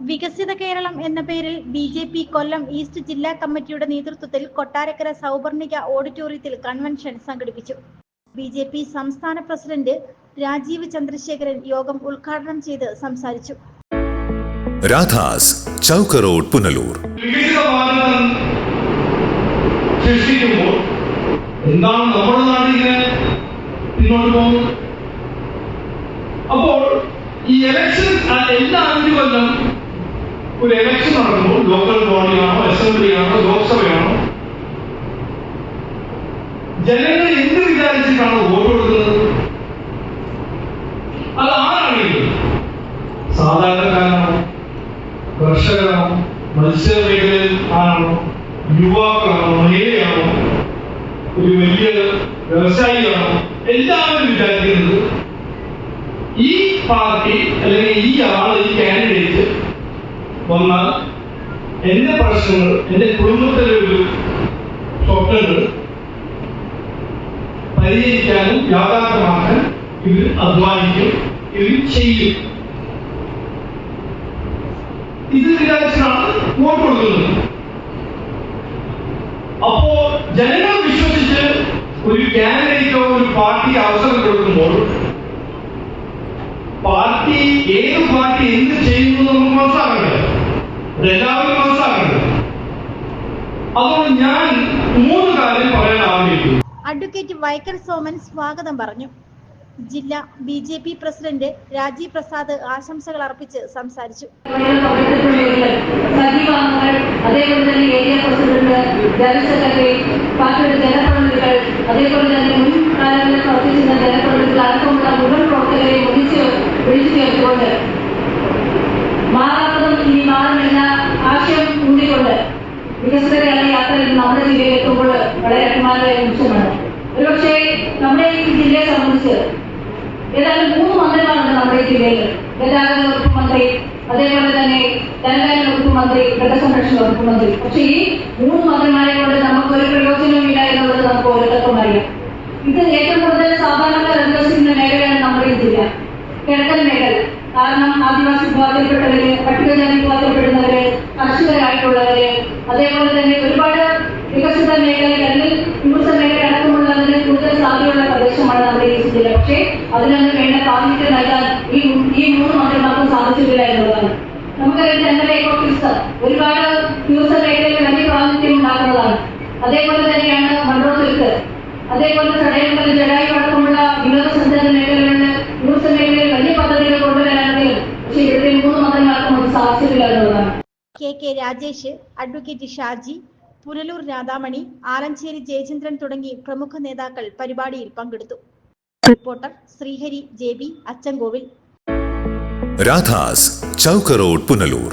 വികസിത കേരളം എന്ന പേരിൽ B J P Kollam east ജില്ലാ കമ്മിറ്റിയുടെ നേതൃത്വത്തിൽ കൊട്ടാരക്കര സൗവർണിക ഓഡിറ്റോറിയത്തിൽ കൺവെൻഷൻ സംഘടിപ്പിച്ചു. ബി ജെ പി സംസ്ഥാന പ്രസിഡന്റ് രാജീവ് ചന്ദ്രശേഖരൻ യോഗം ഉദ്ഘാടനം ചെയ്ത് സംസാരിച്ചു. രാധാസ് ചൗക്ക് റോഡ് പുനലൂർ. സൃഷ്ടിക്കുമ്പോൾ എന്താണ് നമ്മുടെ നാടിങ്ങനെ പിന്നോട്ട് പോകുന്നത്? അപ്പോൾ ഈ ഇലക്ഷൻ എല്ലാ അഞ്ചു കൊല്ലം ഒരു ഇലക്ഷൻ നടക്കുമ്പോൾ ലോക്കൽ ബോഡിയാണോ അസംബ്ലിയാണോ ലോക്സഭയാണോ? ജനങ്ങൾ എന്ത് വിചാരിച്ചിട്ടാണ് വോട്ട് കൊടുക്കുന്നത് അത് ആരാണെങ്കിലും സാധാരണക്കാരാണോ കർഷകരാണോ മത്സ്യ മേഖലയിൽ ആണോ? യുവാക്കളാണോ? മഹിളയാണോ? ഒരു വലിയ വ്യവസായിയാണോ? എല്ലാവരും വിചാരിക്കുന്നത് ഈ പാർട്ടി അല്ലെങ്കിൽ ഈ ആൾ ഈ കാൻഡിഡേറ്റ് വന്നാൽ എന്റെ പ്രശ്നങ്ങൾ എന്റെ കുടുംബത്തിലെ ഒരു സ്വപ്നങ്ങൾ പരിഹരിക്കാനും യാഥാർത്ഥ്യമാക്കാൻ ഇവർ അധ്വാനിക്കും ഇവർ ചെയ്യും. ഇത് വിചാരിച്ചാണ് വോട്ട് കൊടുക്കുന്നത്. അപ്പോ ജനങ്ങൾ വിശ്വസിച്ച് ഒരു കാൻഡിഡേറ്റോ ഒരു പാർട്ടി അവസരം കൊടുക്കുമ്പോൾ പാർട്ടി ഏത് പാർട്ടി എന്ത് ചെയ്യുന്നു നമുക്ക് മനസ്സിലാക്കണ്ടേ എല്ലാവരും മനസ്സിലാക്കണ്ടേ അതുകൊണ്ട് ഞാൻ മൂന്ന് കാര്യം പറയാൻ ആഗ്രഹിക്കുന്നു. അഡ്വക്കേറ്റ് വൈക്കൽ സോമൻ സ്വാഗതം പറഞ്ഞു. ജില്ലാ B J P president Rajeev Prasad ആശംസകൾ അർപ്പിച്ച് സംസാരിച്ചു. അതേപോലെ തന്നെ ഏരിയ പ്രസിഡന്റ് ജനപ്രതിനിധികൾ അതേപോലെ ജില്ലയെ ഏതായാലും മൂന്ന് മന്ത്രിമാരുണ്ട് നമ്മുടെ ജില്ലയിൽ. ഗതാഗത വകുപ്പ് മന്ത്രി അതേപോലെ തന്നെ ധനകാര്യ വകുപ്പ് മന്ത്രി മൃഗസംരക്ഷണ വകുപ്പ് മന്ത്രി. പക്ഷെ ഈ മൂന്ന് മന്ത്രിമാരെ കൊണ്ട് നമുക്ക് ഒരു പ്രയോജനമില്ല എന്നുള്ളത് നമുക്ക് ഓരോരുത്തർക്കും അറിയാം. ഇത് ഏറ്റവും കൂടുതൽ സാധാരണക്കാർ അനുവദിക്കുന്ന മേഖലയാണ് നമ്മുടെ ജില്ല. കിഴക്കൻ മേഖല. കാരണം ആദിവാസി വിഭാഗത്തിൽപ്പെട്ടവര് പട്ടികജാതി വിഭാഗത്തിൽപ്പെടുന്നവര് കർഷകരായിട്ടുള്ളവര് അതേപോലെ തന്നെ ഒരുപാട് വികസിത മേഖലകൾ ഒരുപാട് ടൂറിസം മേഖലയിൽ വലിയ പ്രാതിനിധ്യം ഉണ്ടാക്കുന്നതാണ്. അതേപോലെ തന്നെയാണ് മൺറോ സിൽക്ക് അതേപോലെ ചടയമംഗലം ജഡായു അടക്കമുള്ള വിനോദസഞ്ചാര മേഖലകളിൽ ടൂറിസം മേഖലയിൽ വലിയ പദ്ധതികൾ കൊണ്ടുവരാനെങ്കിൽ പക്ഷേ ഇവിടുത്തെ മൂന്ന് മന്ത്രിമാർക്കും അത് സാധിച്ചിട്ടില്ല എന്നുള്ളതാണ്. K K Rajesh advocate Shaji Punalur Radhamani Alancherry Jayachandran തുടങ്ങി പ്രമുഖ നേതാക്കൾ പരിപാടിയിൽ പങ്കെടുത്തു. Reporter Sreehari J B Achankovil. Radhas Chowk road Punalur.